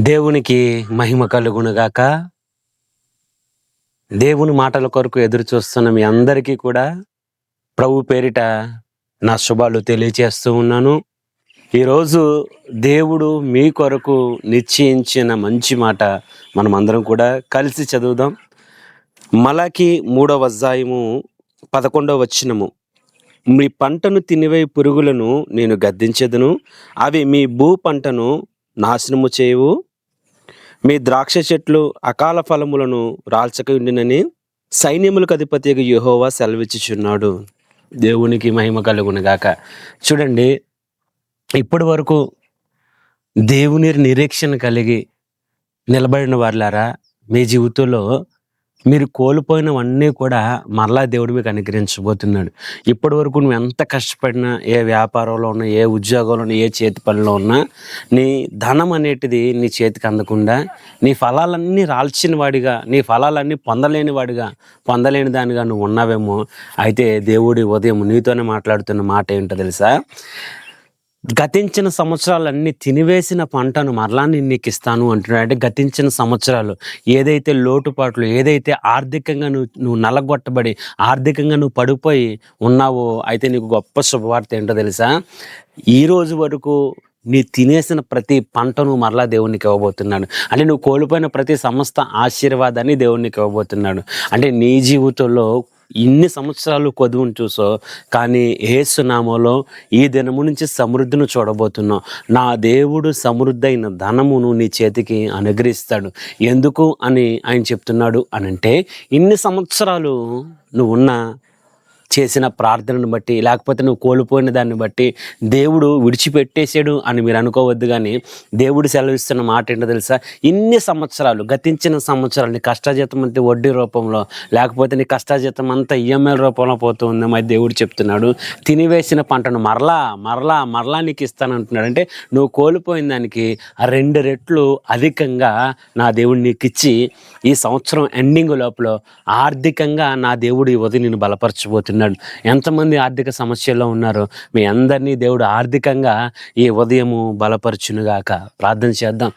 దేవునికి మహిమ కలుగునుగాక. దేవుని మాటల కొరకు ఎదురు చూస్తున్న మీ అందరికీ కూడా ప్రభు పేరిట నా శుభాలు తెలియచేస్తూ ఉన్నాను. ఈరోజు దేవుడు మీ కొరకు నిశ్చయించిన మంచి మాట మనం అందరం కూడా కలిసి చదువుదాం. మలాకి మూడవ అధ్యాయము పదకొండవ వచ్చినము మీ పంటను తినివే పురుగులను నేను గద్దించెదను అవి మీ భూ పంటను నాశనము చేయవు. మీ ద్రాక్ష చెట్లు అకాల ఫలములను రాల్చక ఉండినని సైన్యములకు అధిపతి యెహోవా సెలవిచ్చుచున్నాడు. దేవునికి మహిమ కలుగునుగాక చూడండి ఇప్పటి వరకు దేవుని నిరీక్షణ కలిగి నిలబడిన వారులారా మీ జీవితంలో మీరు కోల్పోయినవన్నీ కూడా మరలా దేవుడు మీకు అనుగ్రహించబోతున్నాడు. ఇప్పటి వరకు నువ్వు ఎంత కష్టపడినా ఏ వ్యాపారంలో ఉన్నా ఏ ఉద్యోగంలో ఉన్నా ఏ చేతి పనిలో ఉన్నా నీ ధనం అనేటిది నీ చేతికి అందకుండా నీ ఫలాలన్నీ రాల్చిన వాడిగా నీ ఫలాలన్నీ పొందలేని వాడిగా పొందలేని దానిగా నువ్వు ఉన్నావేమో అయితే దేవుడి ఉదయం నీతోనే మాట్లాడుతున్న మాట ఏంటో తెలుసా? గతించిన సంవత్సరాలన్నీ తినివేసిన పంటను మరలా నేను నీకు ఇస్తాను అంటున్నాడు. అంటే గతించిన సంవత్సరాలు ఏదైతే లోటుపాట్లు ఏదైతే ఆర్థికంగా నువ్వు నువ్వు నలగొట్టబడి ఆర్థికంగా నువ్వు పడిపోయి ఉన్నావో అయితే నీకు గొప్ప శుభవార్త ఏంటో తెలుసా? ఈ రోజు వరకు నీ తినేసిన ప్రతి పంటను మరలా దేవునికి ఇవ్వబోతున్నాడు. అంటే నువ్వు కోల్పోయిన ప్రతి సమస్త ఆశీర్వాదాన్ని దేవునికి ఇవ్వబోతున్నాడు. అంటే నీ జీవితంలో ఇన్ని సంవత్సరాలు కొదువును చూసో కానీ ఏసునామలో ఈ దినము నుంచి సమృద్ధిని చూడబోతున్నావు. నా దేవుడు సమృద్ధైన ధనమును నీ చేతికి అనుగ్రహిస్తాడు. ఎందుకు అని ఆయన చెప్తున్నాడు అని అంటే ఇన్ని సంవత్సరాలు నువ్వు ఉన్న చేసిన ప్రార్థనను బట్టి లేకపోతే నువ్వు కోల్పోయిన దాన్ని బట్టి దేవుడు విడిచిపెట్టేశాడు అని మీరు అనుకోవద్దు కానీ దేవుడు సెలవిస్తున్న మాట ఏంటో తెలుసా? ఇన్ని సంవత్సరాలు గతించిన సంవత్సరాలు నీ కష్టజీతం అంతా వడ్డీ రూపంలో లేకపోతే నీ కష్టజీతం అంతా ఈఎంఐల రూపంలో పోతుంది మరి దేవుడు చెప్తున్నాడు. తినివేసిన పంటను మరలా మరలా మరలా నీకు ఇస్తానంటున్నాడు. అంటే నువ్వు కోల్పోయిన దానికి ఆ రెండు రెట్లు అధికంగా నా దేవుడు నీకు ఇచ్చి ఈ సంవత్సరం ఎండింగ్ లోపల ఆర్థికంగా నా దేవుడు ఈ ఉదయం నేను ఉన్నాడు ఎంతమంది ఆర్థిక సమస్యల్లో ఉన్నారో మీ అందరినీ దేవుడు ఆర్థికంగా ఈ ఉదయము బలపరచునుగాక. ప్రార్థన చేద్దాం.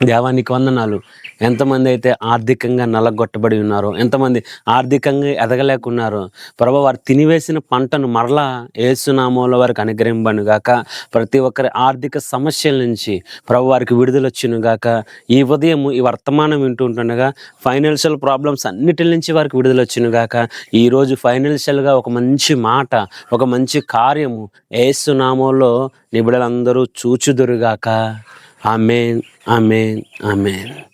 దేవానికి వందనాలు. ఎంతమంది అయితే ఆర్థికంగా నలగొట్టబడి ఉన్నారో ఎంతమంది ఆర్థికంగా ఎదగలేకున్నారో ప్రభు వారు తినివేసిన పంటను మరలా ఏసునామంలో వారికి అనుగ్రహింపను గాక ప్రతి ఒక్కరి ఆర్థిక సమస్యల నుంచి ప్రభు వారికి విడుదల వచ్చును గాక ఈ ఉదయం ఈ వర్తమానం వింటుంటుండగా ఫైనాన్షియల్ ప్రాబ్లమ్స్ అన్నిటి నుంచి వారికి విడుదల వచ్చును గాక ఈరోజు ఫైనాన్షియల్గా ఒక మంచి మాట ఒక మంచి కార్యము ఏసునామంలో నిబిడలందరూ చూచుదురుగాక. Amém, amém, amém.